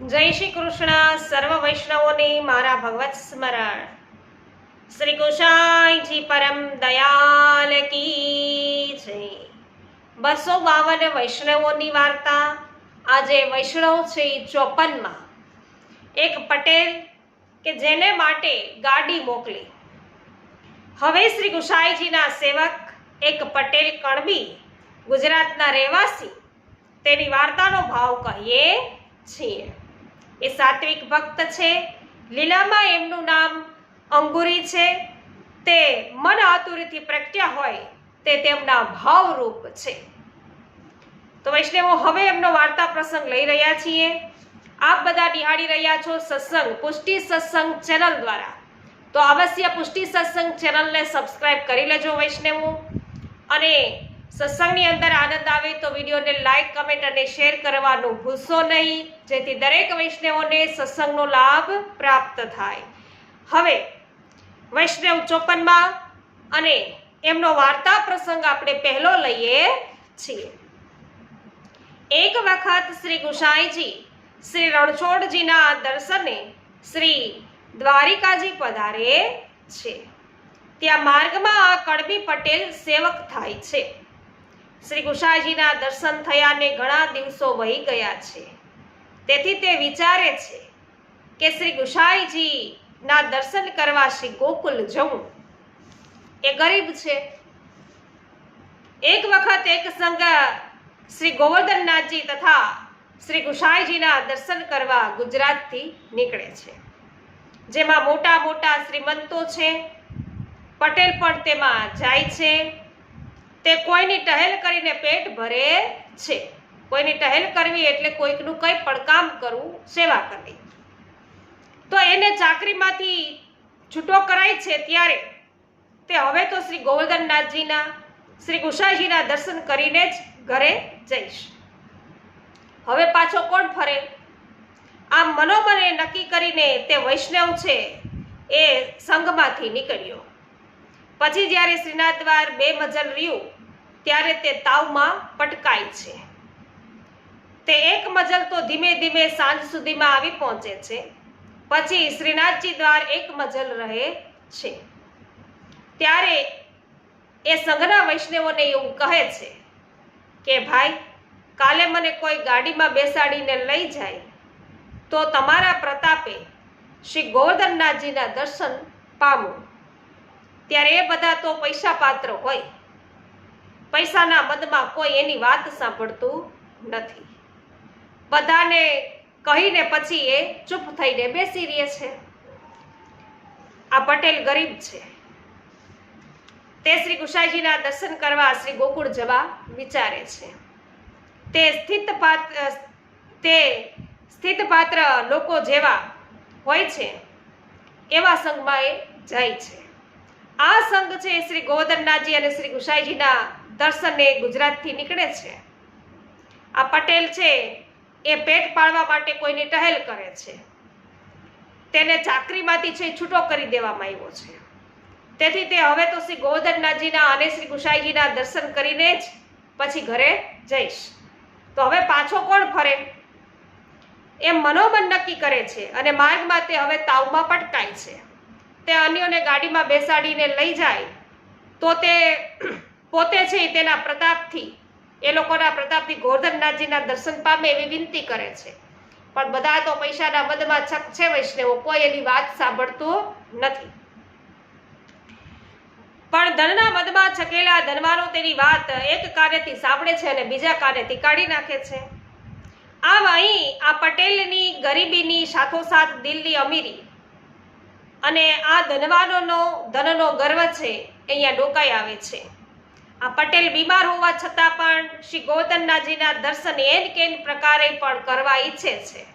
જય શ્રી કૃષ્ણ, સર્વ વૈષ્ણવોને મારા ભગવત સ્મરણ. શ્રી ગોસાઈજી પરમ દયાલ કી જય. બસો બાવન વૈષ્ણવોની વાર્તા આજે વૈષ્ણવ છે ચોપનમાં. એક પટેલ કે જેને માટે ગાડી મોકલી. હવે શ્રી ગુસાઈજીના સેવક એક પટેલ કણબી, ગુજરાતના રહેવાસી, તેની વાર્તાનો ભાવ કહીએ છીએ. એ સાત્વિક ભક્ત છે. લીલામાં એમનું નામ અંગુરી છે. તે મન આતુરીથી પ્રગટ્યા હોય તે તેમના ભાવરૂપ છે. તો વૈષ્ણવો, હવે એમનો વાર્તા પ્રસંગ લઈ રહ્યા છીએ. આપ બધા નિહાળી રહ્યા છો સત્સંગ, પુષ્ટિ સત્સંગ ચેનલ દ્વારા. તો અવશ્ય પુષ્ટિ સત્સંગ ચેનલને સબસ્ક્રાઇબ કરી લેજો વૈષ્ણવો. અને સત્સંગની અંદર આનંદ આવે તો વિડીયોને લાઈક, કમેન્ટ અને શેર કરવાનું ભૂલશો નહીં. જેથી દરેક વૈષ્ણવોને સત્સંગનો લાભ પ્રાપ્ત થાય. હવે, વૈષ્ણવ ચોપનમાં અને એમનો વાર્તા પ્રસંગ આપણે પહેલો લઈએ છીએ. એક વખત શ્રી ગુસાઈજી શ્રી રણછોડજીના દર્શને શ્રી દ્વારિકાજી પધારે છે. ત્યાં માર્ગમાં આ કડબી પટેલ સેવક થાય છે. શ્રી ગુસાઈજીના દર્શન થયાને ઘણા દિવસો વહી ગયા છે. તેથી તે વિચારે છે કે શ્રી ગુસાઈજીના દર્શન કરવા શ્રી ગોકુલ જવું. એ ગરીબ છે. એક વખત એક સંઘ શ્રી ગોવર્ધનનાથજી તથા શ્રી ગુસાઈજીના દર્શન કરવા ગુજરાતથી નીકળે છે. જેમાં મોટા મોટા શ્રીમંતો છે. પટેલ પણ તેમાં જાય છે. તે કોઈની ટહેલ કરીને પેટ ભરે છે. કોઈની ટહેલ કરવી એટલે કોઈકનું કંઈ પણ કામ કરવું, સેવા કરવી. તો એને ચાકરીમાંથી છૂટો કરાય છે ત્યારે તે હવે તો શ્રી ગોવર્ધનનાથજીના, શ્રી ગુસાઈજીના દર્શન કરીને જ ઘરે જઈશ. હવે પાછો કોણ ફરે? આમ મનોમને નક્કી કરીને તે વૈષ્ણવ છે એ સંઘમાંથી નીકળ્યો. પછી જ્યારે શ્રીનાથ દ્વાર બે મજલ રહ્યું, ત્યારે તે તાવમાં પટકાય છે. તે એક મજલ તો ધીમે ધીમે સાંજ સુધીમાં આવી પહોંચે છે. પછી શ્રીનાથજી દ્વાર એક મજલ રહે છે. ત્યારે એ સંઘના વૈષ્ણવોને એવું કહે છે કે, ભાઈ, કાલે મને કોઈ ગાડીમાં બેસાડીને લઈ જાય, તો તમારા પ્રતાપે શ્રી ગોવર્ધનનાથજીના દર્શન પામું. ત્યારે એ બધા તો પૈસા પાત્ર હોય. પૈસાના મદમાં કોઈ એની વાત સાંભળતું નથી. બધાને કહીને પછી એ ચૂપ થઈને બેસી રહે છે. આ પટેલ ગરીબ છે. તે શ્રી ગુસાઈજીના દર્શન કરવા શ્રી ગોકુળ જવા વિચારે છે. તે સ્થિત પાત્ર તે સ્થિત પાત્ર લોકો જેવા હોય છે. એવા સંઘમાં એ જાય છે. આ સંઘ છે, શ્રી ગોવર્ધનનાથજી અને શ્રી ગુસાઈજીના દર્શને ગુજરાતથી નીકળે છે. આ પટેલ છે, એ પેટ પાળવા માટે કોઈની ટહેલ કરે છે. તેને ચાકરીમાંથી છે, છૂટો કરી દેવામાં આવ્યો છે. તેથી તે હવે તો શ્રી ગોવર્ધનનાથજીના અને શ્રી ગુસાઈજીના દર્શન કરીને જ પછી ઘરે જઈશ. તો હવે પાછો કોણ ફરે? એમ મનોમન નક્કી કરે છે અને માર્ગમાં તે હવે તાવમાં પટકાય છે. તે અન્યોને ગાડીમાં બેસાડીને લઈ જાય, તો તે પોતે છે તેના પ્રતાપથી, એ લોકોના પ્રતાપથી ગોવર્ધનનાથજીના દર્શન પામે એવી વિનંતી કરે છે. પણ બધા તો પૈસાના મદમાં છક છે વૈષ્ણવો, કોઈ એની વાત સાંભળતું નથી. પણ ધનના મદમાં છકેલા ધનવાનો તેની વાત એક કાર્યથી સાંભળે છે અને બીજા કાર્યથી કાઢી નાખે છે. આમ અહીં આ પટેલની ગરીબીની સાથોસાથ દિલની અમીરી અને આ ધનવાનોનો, ધનનો ગર્વ છે, અહીંયા ડોકાઈ આવે છે. આ પટેલ બીમાર હોવા છતાં પણ શ્રી ગોવર્ધનનાથજીના દર્શન એન કેન પ્રકારે પણ કરવા ઈચ્છે છે.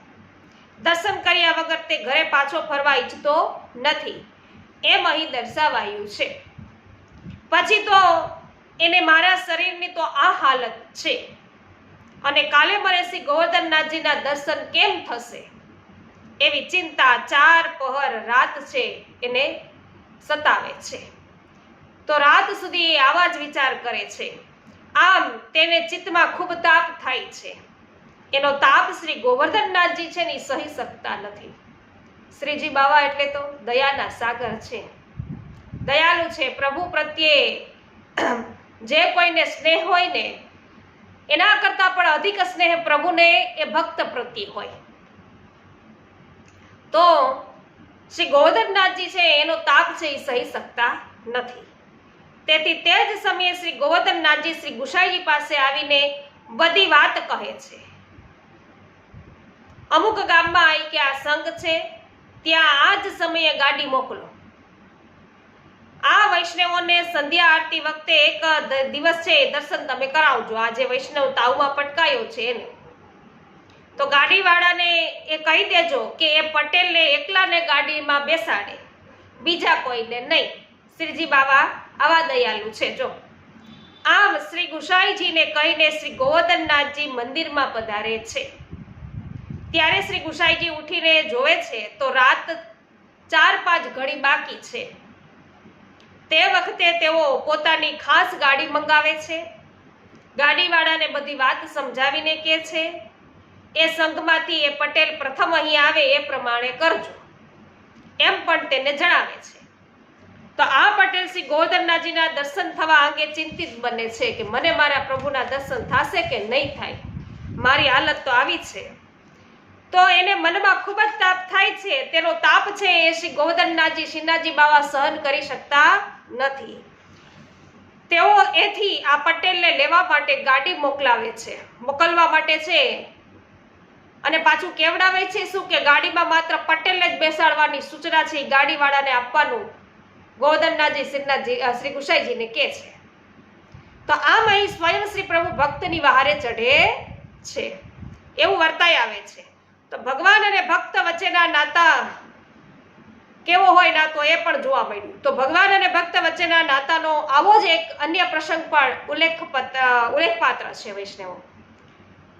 દર્શન કર્યા વગર તે ઘરે પાછો ફરવા ઈચ્છતો નથી. એમ અહીં દર્શાવાયું છે. પછી તો એને મારા શરીરની તો આ હાલત છે. અને કાલે મને શ્રી ગોવર્ધનનાથજીના દર્શન કેમ થશે? એવી ચિંતા ચાર પહર રાત છે એને સતાવે છે. તો રાત સુધી આવા જ વિચાર કરે છે. આમ તેને ચિત્તમાં ખૂબ તાપ થાય છે. એનો તાપ શ્રી ગોવર્ધનનાથજી છે ને સહી શકતા નથી. શ્રીજી બાવા એટલે તો દયાના સાગર છે. દયાલુ છે પ્રભુ પ્રત્યે. જે કોઈને સ્નેહ હોય ને એના કરતાં પણ અધિક સ્નેહ પ્રભુને એ ભક્ત પ્રત્યે હોય. તો શ્રી ગોવર્ધનનાથજી છે, એનો તાપ છે એ સહી શકતા નથી. તેથી તે જ સમયે શ્રી ગોવર્ધનનાથજી શ્રી ગુસાઈજી પાસે આવીને બધી વાત કહે છે. અમુક ગામમાં આવી કે આ સંઘ છે, ત્યાં આ જ સમયે ગાડી મોકલો. આ વૈષ્ણવોને સંધ્યા આરતી વખતે એક દિવસ છે દર્શન તમે કરાવજો. આ જે વૈષ્ણવ તાવમાં પટકાયો છે એને. તો ગાડીવાળાને એ કહી દેજો કે એ પટેલને એકલાને ગાડીમાં બેસાડે. બીજા કોઈને નહીં. શ્રીજી બાવા, આવા દયાલુ છે, જો. આમ શ્રી ગુસાઈજીને કહીને શ્રી ગોવર્ધનનાથજી મંદિરમાં પધારે છે. ત્યારે શ્રી ગુસાઈજી ઉઠીને જોવે છે, તો રાત ચાર પાંચ ઘડી બાકી છે. તે વખતે તેઓ પોતાની ખાસ ગાડી મંગાવે છે. ગાડીવાળાને બધી વાત સમજાવીને કહે છે. એ સંઘમાંથી એ પટેલ પ્રથમ અહીં આવે એ પ્રમાણે કરજો. એમ પણ તેને જણાવે છે. તો આ પટેલ શ્રી ગોવર્ધનનાથજીના દર્શન થવા અંગે ચિંતિત બને છે કે મને મારા પ્રભુના દર્શન થશે કે નહીં થાય? મારી હાલત તો આવી છે. તો એને મનમાં ખૂબ જ તાપ થાય છે. તેનો તાપ છે એ શ્રી ગોવર્ધનનાથજી શ્રીનાથજી બાવા સહન કરી શકતા નથી. તેઓ એથી આ પટેલને લેવા માટે ગાડી મોકલાવે છે. મોકલવા માટે છે અને પાછું કેવડાવે છે શું કે ગાડીમાં માત્ર પટેલને જ બેસાડવાની સૂચના છે ગાડીવાળાને આપવાનું ગોવર્ધનનાથજી શ્રીનાથજી શ્રી ગુસાઈજીને કહે છે. તો આમ અહીં સ્વયં શ્રી પ્રભુ ભક્તની વહારે ચઢે છે. એવું વર્તાય આવે છે. તો ભગવાન અને ભક્ત વચ્ચેના નાતા કેવો હોય નાતો એ પણ જોવા મળ્યું. તો ભગવાન અને ભક્ત વચ્ચેના નાતાનો આવો જ એક અન્ય પ્રસંગ પણ ઉલ્લેખ ઉલ્લેખપાત્ર છે વૈષ્ણવો.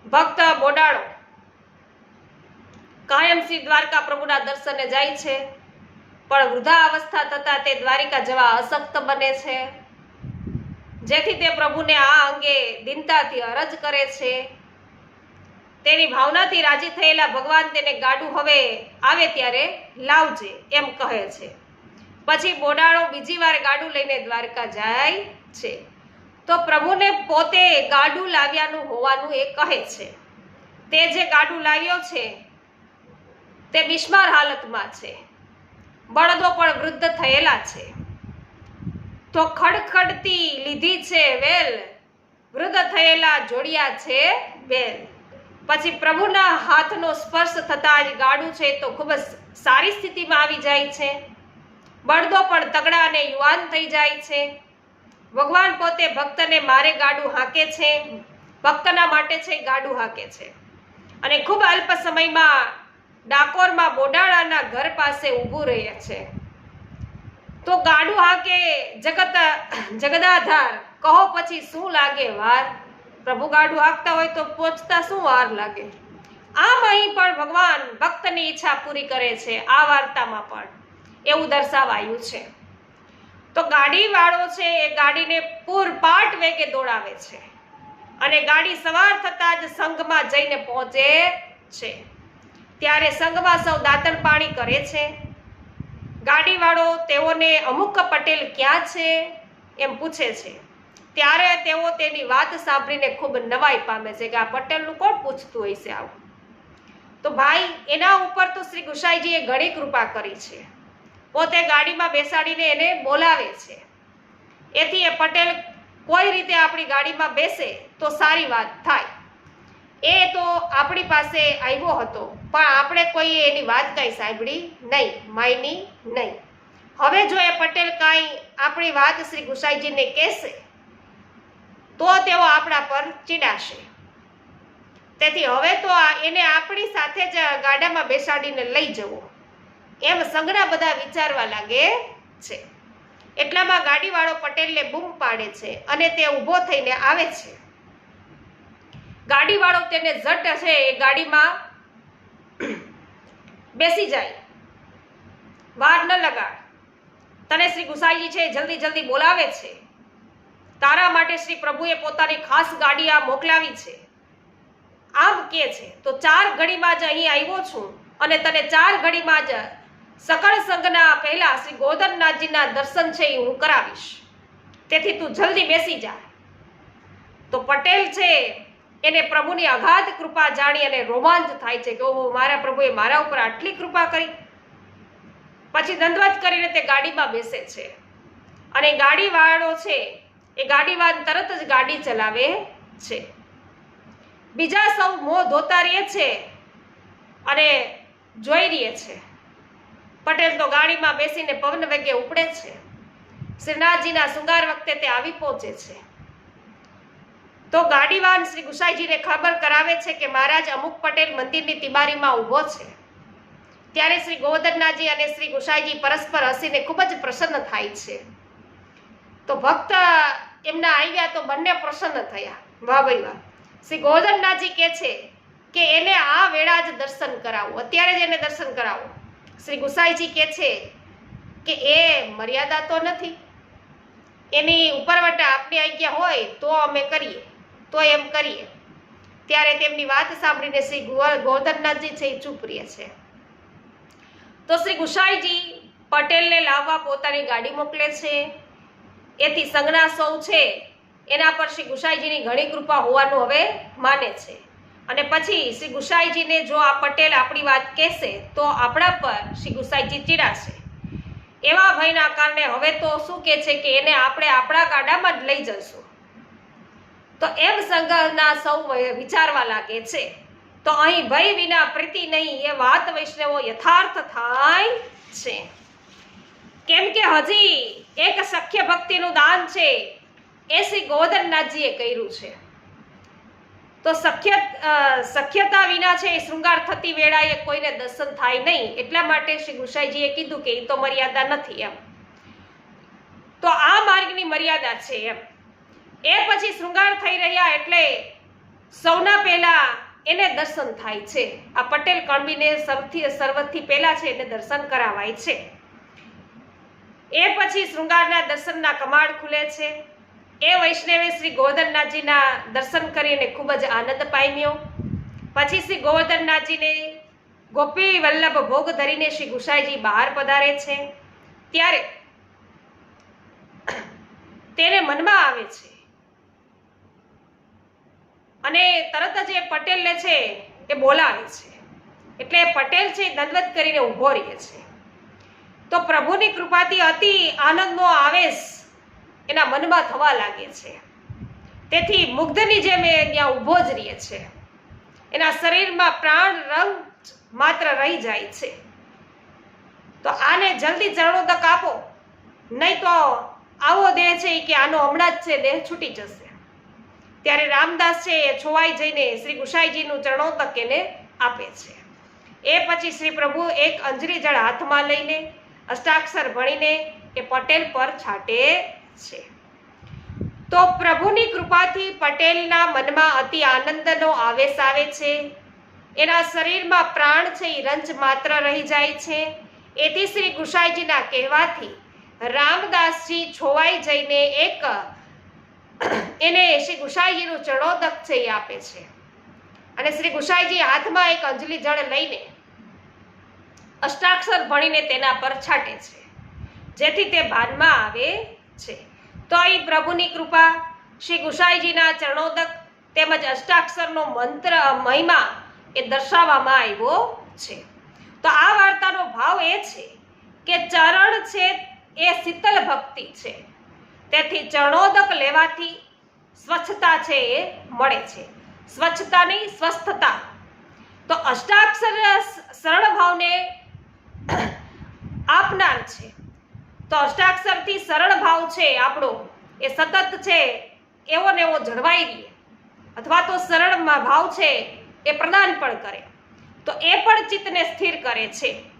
ભક્ત બોડાળો કાયમસી દ્વારકા પ્રભુના દર્શને જાય છે. પણ વૃદ્ધા અવસ્થા થતા તે દ્વારિકા જવા અશક્ત બને છે. જેથી તે પ્રભુને આ અંગે દિનતાથી અરજ કરે છે. તેની ભાવનાથી રાજી થયેલા ભગવાન તેને ગાડું હવે આવે ત્યારે લાવજે એમ કહે છે. પછી બોડાળો બીજી વાર ગાડું લઈને દ્વારકા જાય છે. તો પ્રભુને પોતે ગાડું લાવ્યાનું હોવાનું એ કહે છે. તે જે ગાડું લાવ્યો છે તે બિસ્માર હાલતમાં છે. બળદો પણ વૃદ્ધ થયેલા છે. તો ખડખડતી લીધી છે વેલ. વૃદ્ધ થયેલા જોડિયા છે વેલ. પછી પ્રભુના હાથનો સ્પર્શ થતા જ ગાડું છે તો ખૂબ જ સારી સ્થિતિમાં આવી જાય છે. બળદો પણ તગડા અને યુવાન થઈ જાય છે. ભગવાન પોતે ભક્તને મારે ગાડું હાંકે છે. ભક્તના માટે છે ગાડું હાંકે છે. અને ખૂબ અલ્પ સમયમાં ડાકોરમાં બોડાળાના ઘર પાસે ઊભું રહે છે. તો ગાડું હાકે જગત, જગદાધાર, કહો પછી શું લાગે વાર? પ્રભુ ગાડું હાંકતા હોય તો પહોંચતા શું વાર લાગે? આમ અહીં પણ ભગવાન ભક્તની ઈચ્છા પૂરી કરે છે, આ વાર્તામાં પણ એવું દર્શાવાયું છે. તો ગાડીવાળો છે એ ગાડીને પૂરપાટ વેગે દોડાવે છે અને ગાડી સવાર થતાં જ સંઘમાં જઈને પહોંચે છે. ત્યારે સંઘમાં સૌ દાંતણ પાણી કરે છે. ગાડીવાળો તેઓને અમુક પટેલ ક્યાં છે? એમ પૂછે છે. ત્યારે તેઓ તેની વાત સાંભળીને ખૂબ નવાઈ પામે છે કે આ પટેલનું કોણ પૂછતું હશે આવું? તો ભાઈ, એના ઉપર તો શ્રી ગુસાઈજીએ ઘણી કૃપા કરી છે. પોતે ગાડીમાં બેસાડીને એને બોલાવે છે. એથી એ પટેલ કોઈ રીતે આપણી ગાડીમાં બેસે તો સારી વાત થાય. એ તો આપણી પાસે આવ્યો હતો. પણ આપણે કોઈ એની વાત કાંઈ સાંભળી નહીં, માયની નહીં. હવે જો એ પટેલ કાંઈ આપણી વાત શ્રી ગુસાઈજીને કહેશે, તો તેઓ આપણા પર ચીડાશે. તેથી હવે તો એને આપણી સાથે જ ગાડામાં બેસાડીને લઈ જવો. એમ સંઘના બધા વિચારવા લાગે છે. એટલામાં ગાડીવાળો પટેલને બૂમ પાડે છે અને તે ઊભો થઈને આવે છે. ગાડીવાળો તેને ઝટ છે એ ગાડીમાં બેસી જાય. વાર ન લગાડ. તને શ્રી ગુસાઈજી છે જલ્દી જલ્દી બોલાવે છે. તારા માટે શ્રી પ્રભુએ પોતાની ખાસ ગાડી આ મોકલાવી છે. આમ કે છે, તો ચાર ઘડીમાં જ અહીં આવ્યો છું અને તને ચાર ઘડીમાં જ સકળ સંઘના પહેલા શ્રી ગોધનનાથજીના દર્શન છે એ હું કરાવીશ. તેથી તું જલ્દી બેસી જા. તો પટેલ છે એને પ્રભુની અગાધ કૃપા જાણી અને રોમાંચ થાય છે કે ઓહો, મારા પ્રભુએ મારા ઉપર આટલી કૃપા કરી. પછી દંડવત કરીને તે ગાડીમાં બેસે છે. અને ગાડીવાળો છે, એ ગાડીવાન તરત જ ગાડી ચલાવે છે. બીજા સૌ મોં ધોતા રહે છે અને જોઈ રહે છે. પટેલ તો ગાડીમાં બેસીને પવન વેગે ઉપડે છે. શ્રીનાથજીના શૃંગાર વખતે તે આવી પહોંચે છે. તો ગાડીવાન શ્રી ગુસાઈજીને ખબર કરાવે છે કે મહારાજ અમુક પટેલ મંદિરની તિબારીમાં ઊભો છે. ત્યારે શ્રી ગોવર્ધનનાથજી અને શ્રી ગુસાઈજી પરસ્પર હસીને ખૂબ જ પ્રસન્ન થાય છે. તો ભક્ત એમના આવ્યા તો બંને પ્રસન્ન થયા. વાહ ભાઈ વાહ. શ્રી ગોવર્ધનનાથજી કહે છે કે એને આ વેળા જ દર્શન કરાવો. અત્યારે જ એને દર્શન કરાવો. શ્રી ગુસાઈજી કહે છે કે એ મર્યાદા તો નથી. એની ઉપરવટા આપની આજ્ઞા હોય તો અમે કરીએ. તો એમ કરીએ. ત્યારે તેમની વાત સાંભળીને શ્રી ગોવર્ધનનાથજી છે એ ચૂપ રહે છે. તો શ્રી ગુસાઈજી પટેલને લાવવા પોતાની ગાડી મોકલે છે. એથી સંજ્ઞા સૌ છે. એના પર શ્રી ગુસાઈજીની ઘણી કૃપા હોવાનું હવે માને છે. અને પછી શ્રી ગુસાઈજીને જો આ પટેલ આપણી વાત કહેશે, તો આપણા પર શ્રી ગુસાઈજી ચીડાશે. એવા ભયના કારણે હવે તો શું કહે છે કે એને આપણે આપણા ગાડામાં જ લઈ જઈશું. તો એમ સંઘના સૌ વિચારવા લાગે છે, તો અહીં ભય વિના પ્રીતિ નહીં, એ વાત વૈષ્ણવો યથાર્થ થાય છે. કેમ કે હજી એક સખ્ય ભક્તિનું દાન છે, એ શ્રી ગોવર્ધનનાથજીએ કર્યું છે. તો સખ્ય સખ્યતા વિના છે એ શૃંગાર થતી વેળાએ કોઈને દર્શન થાય નહીં, એટલા માટે શ્રી ગુસાઈજીએ કીધું કે એ તો મર્યાદા નથી એમ. તો આ માર્ગની મર્યાદા છે એમ. એ પછી શૃંગાર થઈ રહ્યા એટલે સૌના પહેલા એને દર્શન થાય છે. આ પટેલ કણબીને સૌથી, સર્વથી પહેલા છે એને દર્શન કરાવાય છે. એ પછી શૃંગારના દર્શનના કમાડ ખુલે છે. એ વૈષ્ણવે શ્રી ગોવર્ધનનાથજીના દર્શન કરીને ખૂબ જ આનંદ પામ્યો. પછી શ્રી ગોવર્ધનનાથજીને ગોપી વલ્લભ ભોગ ધરીને શ્રી ગુસાઈજી બહાર પધારે છે. ત્યારે તેને મનમાં આવે છે અને તરત જ એ પટેલને છે એ બોલાવે છે. એટલે પટેલ છે દંડવત કરીને ઊભો રહે છે. તો પ્રભુની કૃપાથી અતિ આનંદનો આવેશ એના મનમાં થવા લાગે છે. તેથી મુગ્ધની જેમ એ ત્યાં ઊભો જ રહે છે. એના શરીરમાં પ્રાણ રંગ માત્ર રહી જાય છે. તો આને જલ્દી ચરણોદક આપો. નહીં તો આવો દેહ છે કે આનો હમણાં જ છે, દેહ છૂટી જશે. ત્યારે રામદાસ છે એ છોવાઈ જઈને શ્રી ગુસાઈજીનું ચરણોતક એને આપે છે. એ પછી શ્રી પ્રભુ એક અંજરી જળ હાથમાં લઈને અષ્ટાક્ષર ભણીને એ પટેલ પર છાંટે છે. તો પ્રભુની કૃપાથી પટેલના મનમાં અતિ આનંદનો આવેશ આવે છે. એના શરીરમાં પ્રાણ છે એ રંજ માત્ર રહી જાય છે. એથી શ્રી ગુસાઈજીના કહેવાથી રામદાસજી છોવાઈ જઈને એક એને શ્રી ગુસાઈજીનું ચણોદક છે એ આપે છે. અને શ્રી ગુસાઈજી હાથમાં એક અંજલિ જળ લઈને અષ્ટાક્ષર ભણીને તેના પર છાંટે છે. જેથી તે ભાનમાં આવે છે. તો અહીં પ્રભુની કૃપા, શ્રી ગુસાઈજીના ચરણોદક તેમજ અષ્ટાક્ષરનો મંત્ર મહિમા એ દર્શાવવામાં આવ્યો છે. તો આ વાર્તાનો ભાવ એ છે કે ચરણ છે એ શીતલ ભક્તિ છે. તેથી ચરણોદક લેવાથી સ્વચ્છતા છે એ મળે છે. સ્વચ્છતા નહીં સ્વસ્થતા. તો અષ્ટાક્ષર સરળ ભાવને આપનાર છે. તો અષ્ટાક્ષરથી સરળ ભાવ છે આપણો, એ સતત છે, એવો ને એવો જળવાઈ રહે. અથવા તો સરળ ભાવ છે એ પ્રદાન પણ કરે. તો એ પણ ચિત્તને સ્થિર કરે છે.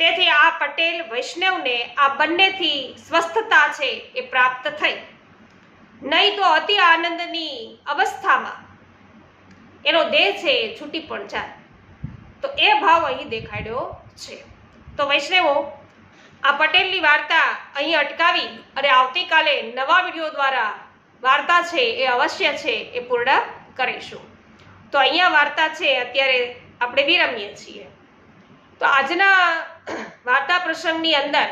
તેથી આ પટેલ વૈષ્ણવને આ બંનેથી સ્વસ્થતા છે એ પ્રાપ્ત થઈ. નહીં તો અતિ આનંદની અવસ્થામાં એનો દેહ છે એ છૂટી પણ જાય. તો એ ભાવ અહીં દેખાડ્યો છે. તો વૈષ્ણવો, આ પટેલની વાર્તા અહીં અટકાવી અને આવતીકાલે નવા વીડિયો દ્વારા વાર્તા છે એ અવશ્ય છે એ પૂર્ણ કરીશું. તો અહીંયા વાર્તા છે, અત્યારે આપણે વિરમીએ છીએ. તો આજના વાર્તા પ્રસંગની અંદર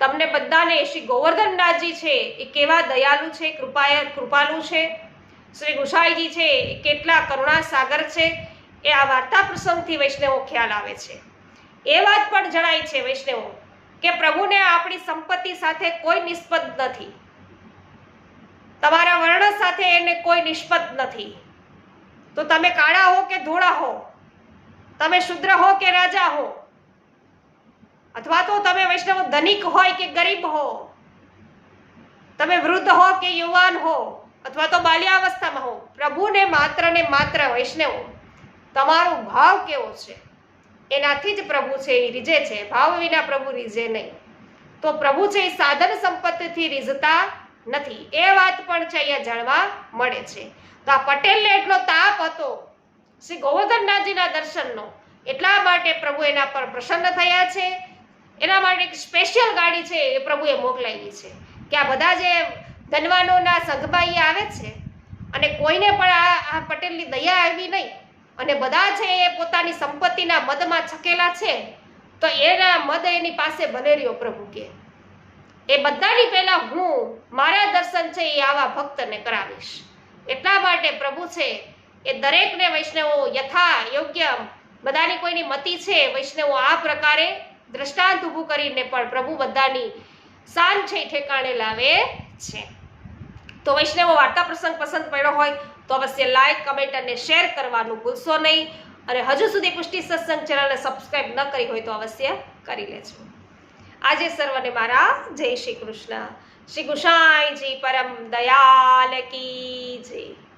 તમને બધાને શ્રી ગોવર્ધનનાથજી છે એ કેવા દયાલુ છે, કૃપાય, કૃપાલુ છે? શ્રી ગુસાઈજી છે એ કેટલા કરુણા સાગર છે? એ આ વાર્તા પ્રસંગથી વૈષ્ણવો ખ્યાલ આવે છે. એ વાત પણ જણાય છે વૈષ્ણવો કે પ્રભુને આપણી સંપત્તિ સાથે કોઈ નિસ્બત નથી. તમારા વર્ણ સાથે એને કોઈ નિસ્બત નથી. તો તમે કાળા હો કે ધોળા હો? તમે શુદ્ર હો કે રાજા હો? અથવા તો તમે વૈષ્ણવ ધનિક હોય કે ગરીબ હો? તમે વૃદ્ધ હો કે યુવાન હો? અથવા તો બાલ્યાવસ્થામાં હો? પ્રભુને માત્ર ને માત્ર વૈષ્ણવ, તમારો ભાવ કેવો છે? એનાથી જ પ્રભુ છે એ રીઝે છે. ભાવ વિના પ્રભુ રીઝે નહીં. તો પ્રભુ છે એ સાધન સંપત્તિથી રીઝતા નથી. એ વાત પણ છે અહીંયા જાણવા મળે છે. તો આ પટેલને એટલો તાપ હતો શ્રી ગોવર્ધનનાથજીના દર્શનનો. એટલા માટે પ્રભુ એના પર પ્રસન્ન થયા છે. એના માટે એક સ્પેશિયલ ગાડી છે એ પ્રભુએ મોકલાવી છે. કે આ બધા જે ધનવાનોના સંઘમાં આવે છે અને કોઈને પણ આ આ પટેલની દયા આવી નહીં અને બધા છે એ પોતાની સંપત્તિના મદમાં છકેલા છે, તો એના મદ એની પાસે બને રહ્યો પ્રભુ કે. એ બધાની પહેલા હું મારા દર્શન છે એ આવા ભક્તને કરાવીશ. એટલા માટે પ્રભુ છે એ દરેકને વૈષ્ણવો યથા યોગ્ય બધાની કોઈની મતિ છે, વૈષ્ણવો આ પ્રકારે દ્રષ્ટાંત ઊભું કરીને પણ પ્રભુ બધાની શાન છે ઠેકાણે લાવે છે. તો વૈષ્ણવો વાર્તા પ્રસંગ પસંદ પડ્યો હોય તો અવશ્ય લાઈક કમેન્ટ અને શેર કરવાનું ભૂલશો નહીં. અને હજુ સુધી પુષ્ટિ સત્સંગ ચેનલને સબસ્ક્રાઈબ ન કરી હોય તો અવશ્ય કરી લેજો. આજે સર્વને મારા જય શ્રી કૃષ્ણ. શ્રી ગુસાઈજી પરમ દયાલ કી જય.